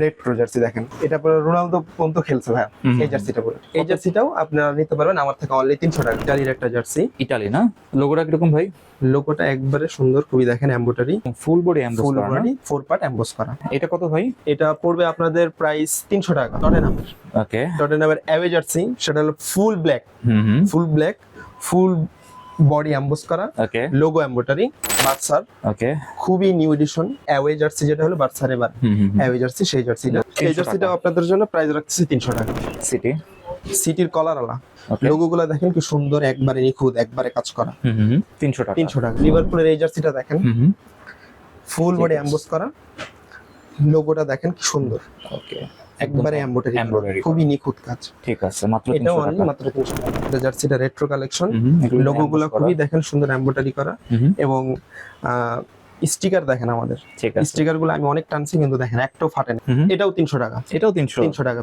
Red pro jersey দেখেন। এটা পরে রোনালদো পর্যন্ত খেলছে ভাই। এই জার্সিটা পরে। এই জার্সিটাও আপনারা নিতে পারবেন। আমার থেকে অনলি তিনশো টাকা। ইটালির একটা জার্সি ইটালি না? লোগোটা কীরকম ভাই? লোগোটা একবারে সুন্দর খুবই দেখেন embroidery full body emboss full body four part emboss করা। এটা কত ভাই? এটা পড়বে আপনাদের প্রাইস তিনশো টাকা। টটেনহামের ওকে টটেনহামের অ্যাওয়ে জার্সি সেটা হলো full black hmm hmm. Full black full body emboss করা ওকে লোগো এম্বোটারি বার্সার ওকে খুবই নিউ এডিশন অ্যাওয়ে জার্সি যেটা হলো বার্সার এবার। অ্যাওয়ে জার্সি সেই জার্সিটা এই জার্সিটা আপনাদের জন্য প্রাইস রাখতেছি তিনশো টাকা। সিটি সিটির কলার আলা। লোগো গুলা দেখেন কি সুন্দর একবারে নিখুঁত একবারে কাজ করা। হুম হুম হুম, তিনশো টাকা। তিনশো টাকা। লিভারপুলের এই জার্সিটা দেখেন। ফুল বডি আছে। এম্বোস করা। লোগোটা দেখেন কি সুন্দর। ওকে একবারে এমব্রয়ডারি এমব্রয়ডারি খুবই নিখুঁত কাজ। ঠিক আছে মাত্র অনলি টাকা। মাত্র তিনশো টাকা। এটা জার্সিটা retro collection hmm hmm, logo গুলো emboss খুবই দেখেন সুন্দর এমব্রয়ডারি করা। এবং স্টিকার দেখেন আমাদের। ঠিক আছে। স্টিকারগুলো আমি অনেক টানছি কিন্তু দেখেন একটাও ফাটে না হুম হুম, এটাও তিনশো টাকা। এটাও 300 300 টাকা।